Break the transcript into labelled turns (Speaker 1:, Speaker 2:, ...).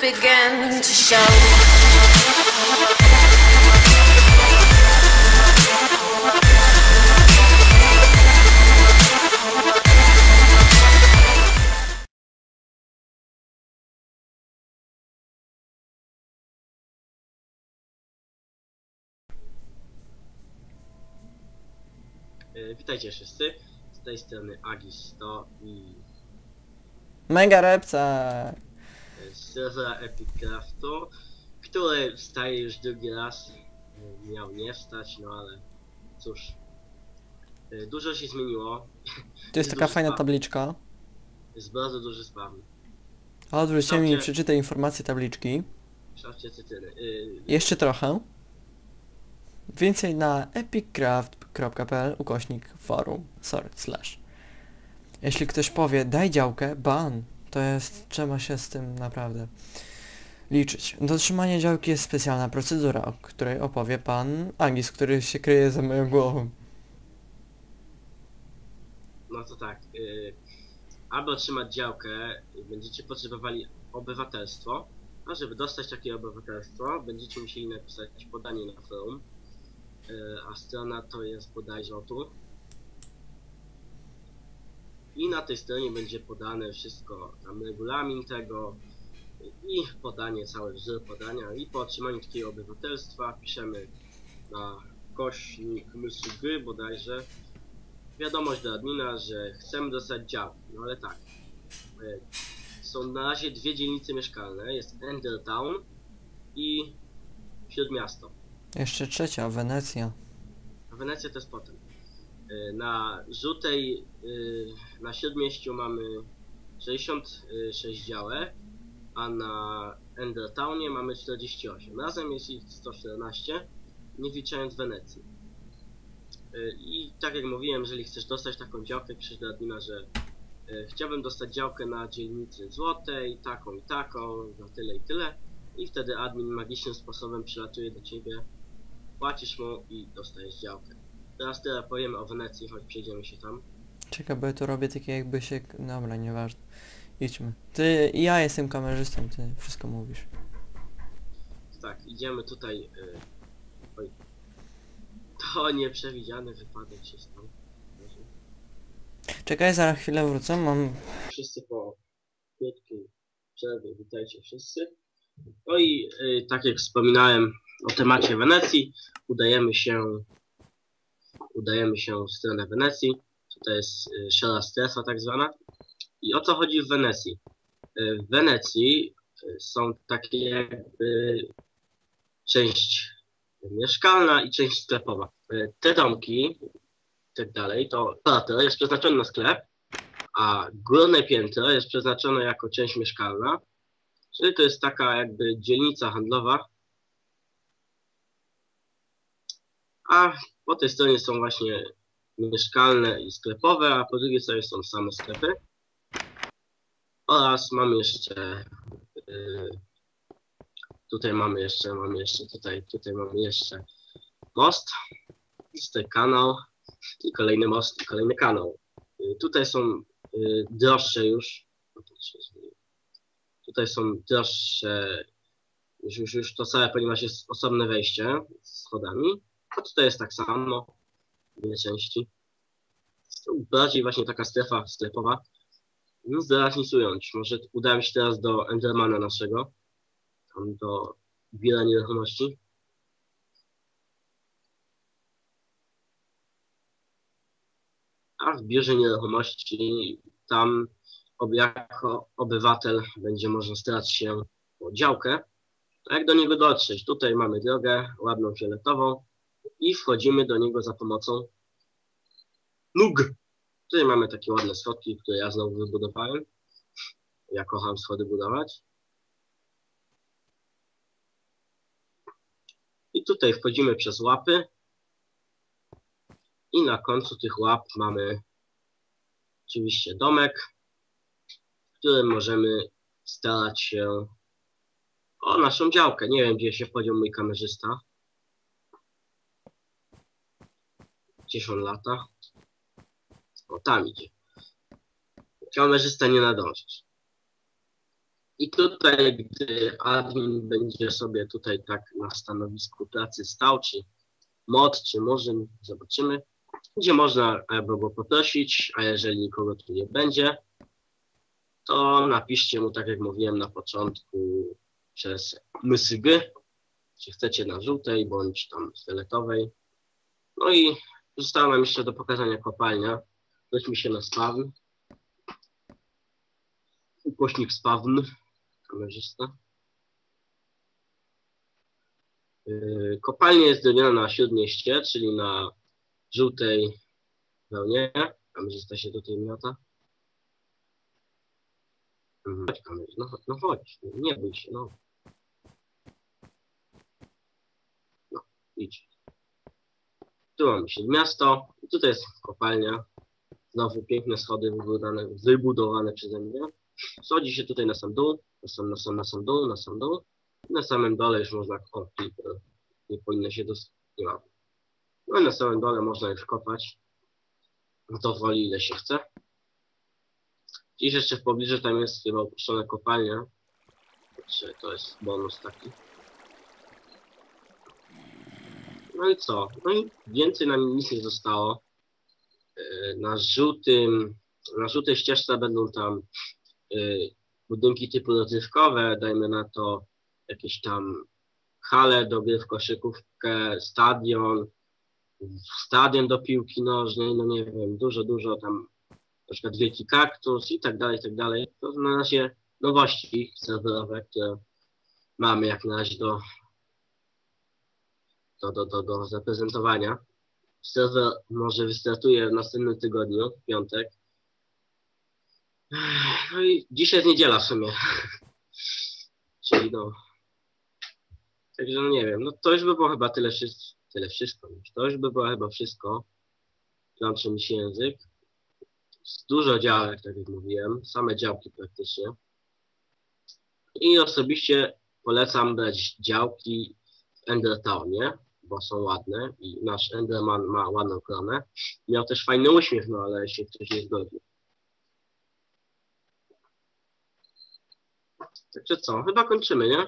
Speaker 1: begin to show.
Speaker 2: E, Witajcie wszyscy, z tej strony Agis100 i
Speaker 3: Mega repce!
Speaker 2: Serwera Epic Craftu, który wstaje już drugi raz. E, Miał nie wstać, no ale cóż. E, Dużo się zmieniło,
Speaker 3: To jest taka fajna tabliczka.
Speaker 2: jest bardzo duży spam.
Speaker 3: Odwróć się mi i przeczytaj informacje tabliczki.
Speaker 2: Szafcie cytryny. E,
Speaker 3: Jeszcze trochę. Więcej na epiccraft.pl ukośnik forum. Sorry, slash. Jeśli ktoś powie, daj działkę, ban. To jest, trzeba się z tym naprawdę liczyć. Do otrzymania działki jest specjalna procedura, o której opowie pan Agis, który się kryje za moją głową.
Speaker 2: No to tak. y, Aby otrzymać działkę, będziecie potrzebowali obywatelstwo. A żeby dostać takie obywatelstwo, będziecie musieli napisać podanie na forum. Y, A strona to jest bodajże o tu. I na tej stronie będzie podane wszystko, tam regulamin tego i podanie, cały wzór podania. I po otrzymaniu takiego obywatelstwa piszemy na kośnik mysłu gry bodajże wiadomość do admina, że chcemy dostać działki. No ale tak. e, Są na razie dwie dzielnice mieszkalne. Jest Endertown i Śródmiasto.
Speaker 3: Jeszcze trzecia, Wenecja.
Speaker 2: A Wenecja to jest potem. E, Na żółtej, e, na Śródmieściu mamy 66 działek, a na Endertownie mamy 48. Razem jest ich 114, nie wliczając Wenecji. E, I tak jak mówiłem, jeżeli chcesz dostać taką działkę, piszesz do admina, że chciałbym dostać działkę na dzielnicy złotej, taką i taką, za tyle i tyle. I wtedy admin magicznym sposobem przylatuje do ciebie, płacisz mu i dostajesz działkę. Teraz tyle powiemy o Wenecji, choć przejdziemy się tam.
Speaker 3: Czekaj, bo ja to robię takie jakby się... Dobra, nieważne. Idźmy. Ty, ja jestem kamerzystą, ty wszystko mówisz.
Speaker 2: Tak, idziemy tutaj. Y... Oj. To nieprzewidziany wypadek się stał.
Speaker 3: Czekaj, zaraz chwilę wrócę, mam...
Speaker 2: Wszyscy po krótkiej przerwie, witajcie wszyscy. No i y, tak jak wspominałem o temacie Wenecji, udajemy się udajemy się w stronę Wenecji. Tutaj jest y, szara strefa tak zwana. I o co chodzi w Wenecji? Y, w Wenecji y, są takie jakby część mieszkalna i część sklepowa. Te domki i tak dalej, to parter jest przeznaczony na sklep, a górne piętro jest przeznaczone jako część mieszkalna, czyli to jest taka jakby dzielnica handlowa, a po tej stronie są właśnie mieszkalne i sklepowe, a po drugiej stronie są same sklepy. Oraz mamy jeszcze yy, tutaj mamy jeszcze, mamy jeszcze tutaj, tutaj mamy jeszcze most, tutaj kanał i kolejny most i kolejny kanał. Y, Tutaj są y, droższe już. Tutaj są droższe już, już, już to całe, ponieważ jest osobne wejście z schodami. A tutaj jest tak samo, dwie części. Bardziej właśnie taka strefa sklepowa. Nic ująć. Może udałem się teraz do Endermana naszego. Tam do biura nieruchomości. a w biurze nieruchomości tam jako obywatel będzie można starać się o działkę. To jak do niego dotrzeć? Tutaj mamy drogę ładną fioletową i wchodzimy do niego za pomocą nóg. Tutaj mamy takie ładne schodki, które ja znowu wybudowałem. Ja kocham schody budować. I tutaj wchodzimy przez łapy i na końcu tych łap mamy oczywiście domek, w którym możemy starać się o naszą działkę. Nie wiem, gdzie się wchodził mój kamerzysta. Gdzieś on lata. O, tam idzie. Kamerzysta nie nadążysz. I tutaj, gdy admin będzie sobie tutaj tak na stanowisku pracy stał, czy mod, czy murzyn, zobaczymy, gdzie można albo go poprosić, a jeżeli nikogo tu nie będzie, to napiszcie mu, tak jak mówiłem na początku, przez mysygy, czy chcecie na żółtej, bądź tam fioletowej. No i została nam jeszcze do pokazania kopalnia. Weźmy się na spawn. Ukośnik spawn, kamerzysta. Yy, Kopalnia jest zrobiona na śródmieście, czyli na żółtej wełnie. Kamerzysta się tutaj miota. Mhm. Chodź no, no chodź, nie bój się, no. No, idź. Tu mamy śródmiasto, tutaj jest kopalnia. Znowu piękne schody wybudowane, wybudowane przeze mnie. Schodzi się tutaj na sam dół, na sam, na sam, na sam dół, na sam dół. Na samym dole już można, creeper. nie powinno się dos... nie ma. No i na samym dole można już kopać. Do woli ile się chce. Dziś jeszcze w pobliżu tam jest chyba opuszczona kopalnia. Czy to jest bonus taki. No i co? No i więcej nam nic nie zostało. Yy, Na żółtym, na żółtej ścieżce będą tam yy, budynki typu rozrywkowe, dajmy na to jakieś tam hale do gry w koszykówkę, stadion, stadion do piłki nożnej, no nie wiem, dużo, dużo tam, na przykład wielki kaktus i tak dalej, i tak dalej. To na razie nowości serwerowe, które mamy jak na razie do, do, do, do, do zaprezentowania. Serwer może wystartuje w następnym tygodniu, w piątek. No i dzisiaj jest niedziela w sumie. Czyli no. Także no nie wiem, no to już by było chyba tyle wszystko. Tyle wszystko. To już by było chyba wszystko. Plącze mi się język. Jest Dużo działek, tak jak mówiłem. Same działki praktycznie. I osobiście polecam brać działki w Endertownie, bo są ładne i nasz Enderman ma ładną koronę. Miał też fajny uśmiech, no ale się ktoś nie zgodził. Także co, chyba kończymy, nie?